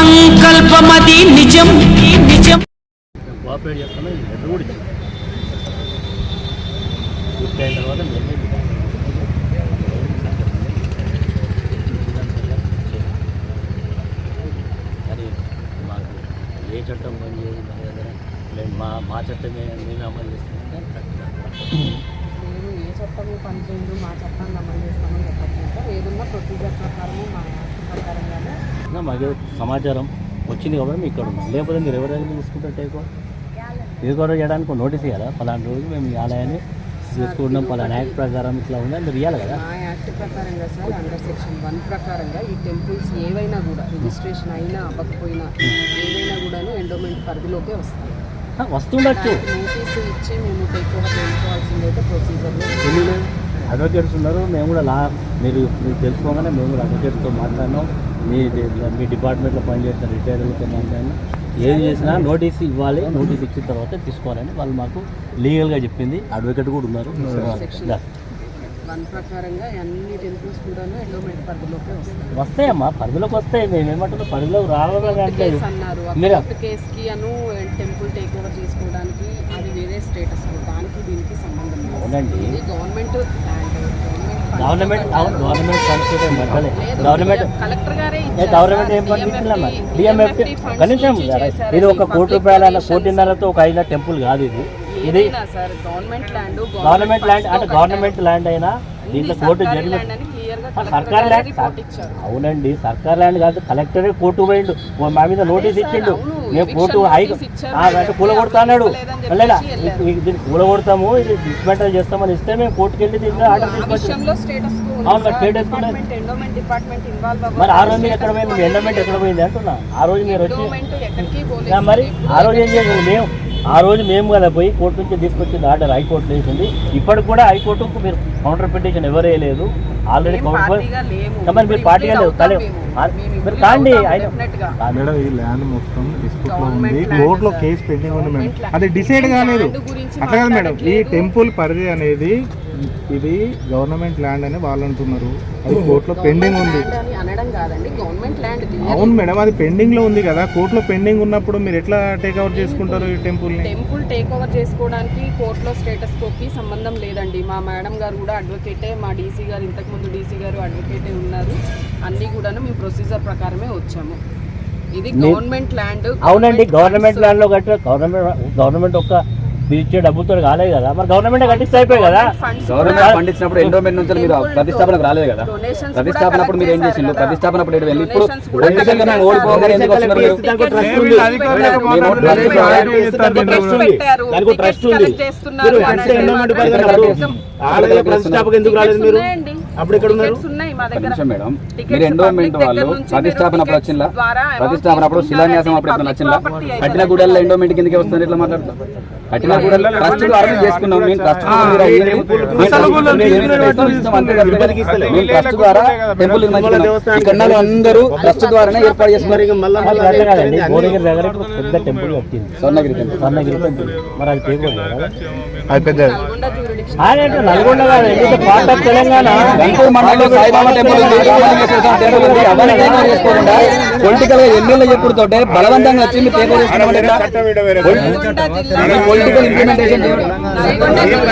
సంకల్పమది నిజం నిజం. కోఆపరేట్ చేస్తాను లెటర్ కూడా ఇచ్చింది తర్వాత కానీ మాకు ఏ చట్టం పనిచేయదు మన దగ్గర మా మా చట్టమే మేము అమలు చేస్తున్నాం కానీ ఏ చట్టము పనిచేయదు మా చట్టాన్ని అమలు చేస్తామని చెప్పట్లేదు సార్. ఏదున్నా ప్రొసీజర్ ప్రకారము మా ప్రకారం ఇంకా మాకు సమాచారం వచ్చింది కాబట్టి మేము ఇక్కడ ఉన్నాం. లేకపోతే మీరు ఎవరైనా తీసుకుంటారు టేకో టేక్ ఓవర్ చేయడానికి నోటీస్ ఇవ్వాలా పలానా రోజు మేము ఈ ఆలయాన్ని తీసుకుంటాం పలానా యాక్ట్ ప్రకారం ఇట్లా ఉందని మీరు ఇవ్వాలి కదా? మా యాక్ట్ ప్రకారంగా సార్ అండర్ సెక్షన్ వన్ ప్రకారంగా ఈ టెంపుల్స్ ఏవైనా కూడా రిజిస్ట్రేషన్ అయినా అవ్వకపోయినా ఏవైనా కూడాను ఎండోమెంట్ పరిధిలోకే వస్తాయి. వస్తుండొచ్చు. నోటీస్ ఇచ్చి మేము టేక్ ఓవర్ చేసుకోవాల్సింది అయితే ప్రొసీజర్లో అడ్వకేట్స్ ఉన్నారు మేము కూడా లా మీరు మీరు తెలుసుకోగానే మేము కూడా అడ్వకేట్స్తో మాట్లాడినాం. మీ మీ డిపార్ట్మెంట్లో పనిచేసిన రిటైర్లతో మాట్లాడినాం ఏది చేసినా నోటీస్ ఇవ్వాలి నోటీస్ ఇచ్చిన తర్వాత తీసుకోవాలని వాళ్ళు మాకు లీగల్గా చెప్పింది. అడ్వకేట్ కూడా ఉన్నారు. వన్ ప్రకారంగా అన్ని టెంపుల్స్ కూడాను ఎండోమెంట్ పరిధిలోకే వస్తాయి. వస్తాయమ్మా పరిధిలోకి వస్తాయి. మేము ఏమంటున్నాం పరిధిలోకి అన్నారు. కేసుకి అను టెంపుల్ టేక్ ఓవర్ చేసుకోవడానికి అది వేరే స్టేటస్. దానికి దీనికి సంబంధం లేదు. అవునండి. గవర్నమెంట్ గవర్నమెంట్ అవును గవర్నమెంట్ మధ్యలే. గవర్నమెంట్ గవర్నమెంట్ ఏం. పంపించలేమ్మా funds కనీసం. ఇది ఒక కోటి రూపాయల కోటిన్నరతో ఒక ఐదు టెంపుల్ కాదు ఇది. ఇది గవర్నమెంట్ ల్యాండ్ గవర్నమెంట్ ల్యాండ్ అంటే గవర్నమెంట్ ల్యాండ్ అయినా దీంట్లో కోర్టు జరిగి సర్కార్ ల్యాండ్ అవునండి సర్కార్ ల్యాండ్ కాదు కలెక్టరే కోర్టు పోయిండు. మా మీద నోటీస్ ఇచ్చిండు. మేము eviction కోర్టు హై notice ఇచ్చారు, ఆ, అంటే కూలగొడతాడు లేదా దీన్ని కూలగొడతాము ఇది డిస్మెంటల్ చేస్తామని ఇస్తే మేము కోర్టుకి వెళ్ళి దీంట్లో ఆర్డర్ తీసుకొచ్చాం. మరి ఆ రోజు ఎక్కడ పోయింది? ఎండమెంట్ ఎక్కడ పోయింది అంటున్నా? ఆ రోజు మీరు వచ్చి మరి ఆ రోజు ఏం చేసాం మేము ఆ రోజు మేము కదా పోయి కోర్టు నుంచి తీసుకొచ్చింది ఆర్డర్ హైకోర్టు వేసింది ఇప్పటికి కూడా హైకోర్టుకు మీరు కౌంటర్ పిటిషన్ ఎవరే లేదు ఆల్రెడీ. మరి పార్టీగా మేము మీరు కాండి. మేడం ఈ ల్యాండ్ మొత్తం డిస్ప్యూట్లో ఉంది కోర్టులో sir. కేసు పెండింగ్ ఉంది మేడం. అది డిసైడ్ కాలేదు అట్లా కాదు మేడం ఈ. టెంపుల్ పరిధి అనేది ఇది గవర్నమెంట్ ల్యాండ్ అని వాళ్ళు అంటున్నారు అది కోర్టులో పెండింగ్ ఉంది కాదండి గవర్నమెంట్ ల్యాండ్ అవును మేడం అది పెండింగ్లో ఉంది కదా. కోర్టులో పెండింగ్ ఉన్నప్పుడు మీరు ఎట్లా టేక్ అవుట్ చేసుకుంటారు ఈ టెంపుల్ని టెంపుల్ టేక్ ఓవర్ చేసుకోవడానికి కోర్టులో స్టేటస్ కోకి సంబంధం లేదండి. మా మేడం గారు కూడా అడ్వకేటే మా డీసీ గారు ఇంతకుముందు డీసీ గారు అడ్వకేటే ఉన్నారు. అన్నీ కూడాను మేము ప్రొసీజర్ ప్రకారమే వచ్చాము. ఇది గవర్నమెంట్ ల్యాండ్ అవునండి గవర్నమెంట్ ల్యాండ్లో గవర్నమెంట్ గవర్నమెంట్ ఒక్క మీరు ఇచ్చే డబ్బుతో కాలేదు కదా. మరి గవర్నమెంట్ కట్టిస్తే అయిపోయి కదా. గవర్నమెంట్ ఫండ్ ఇచ్చినప్పుడు ఎండోమెంట్ నుంచి మీరు ప్రతిష్టాపనకు రాలేదు కదా. ప్రతిష్టాపన అప్పుడు మీరు ఏం చేసిండు ప్రతిష్టాపన అప్పుడు వెళ్ళి ఇప్పుడు ఓడిపోగానే ఎందుకు వస్తున్నారు మీరు? దానికి ట్రస్ట్ ఉంది. దానికి ఒక ట్రస్ట్ ఉంది. మీరు అంటే ఎండోమెంట్. ఆలయ ప్రతిష్టాపక ఎందుకు రాలేదు మీరు? అప్పుడు ఎక్కడ ఉన్నారు? ఉన్నాయి మా ఒక్క దగ్గర. నిమిషం మేడం. మీరు ఎండోమెంట్ వాళ్ళు ప్రతిష్టాపన మీరు అప్పుడు వచ్చిందా ప్రతిష్టాపన అప్పుడు శిలాన్యాసం అప్పుడు. వచ్చిందా కట్టిన గుడల్లో ఎండోమెంట్ కిందకి వస్తుంది ఎట్లా మాట్లాడతాం అర్థం చేసుకున్నాం. మేము ట్రస్ట్. మేము ట్రస్ట్ ద్వారా టెంపుల్ ఇక్కడ ఉన్న అందరూ ట్రస్ట్ ద్వారానే ఏర్పాటు చేస్తున్నారు. మళ్ళీ అట్లా కాదండి భువనగిరి దగ్గర ఇప్పుడు పెద్ద టెంపుల్ కట్టింది. స్వర్ణగిరి టెంపుల్ స్వర్ణగిరి టెంపుల్ మరి అది పేరు అది పెద్ద నల్గొండ పార్ట్ ఆఫ్ తెలంగాణ. గంటూరు మండలంలో సాయిబాబా టెంపుల్ ఉంది. టెంపుల్ ఉంది. అవన్నీ చేసుకోకుండా పొలిటికల్గా ఎమ్మెల్యే చెప్పుడుతోటే బలవంతంగా వచ్చి మీరు take over political implementation Nalgonda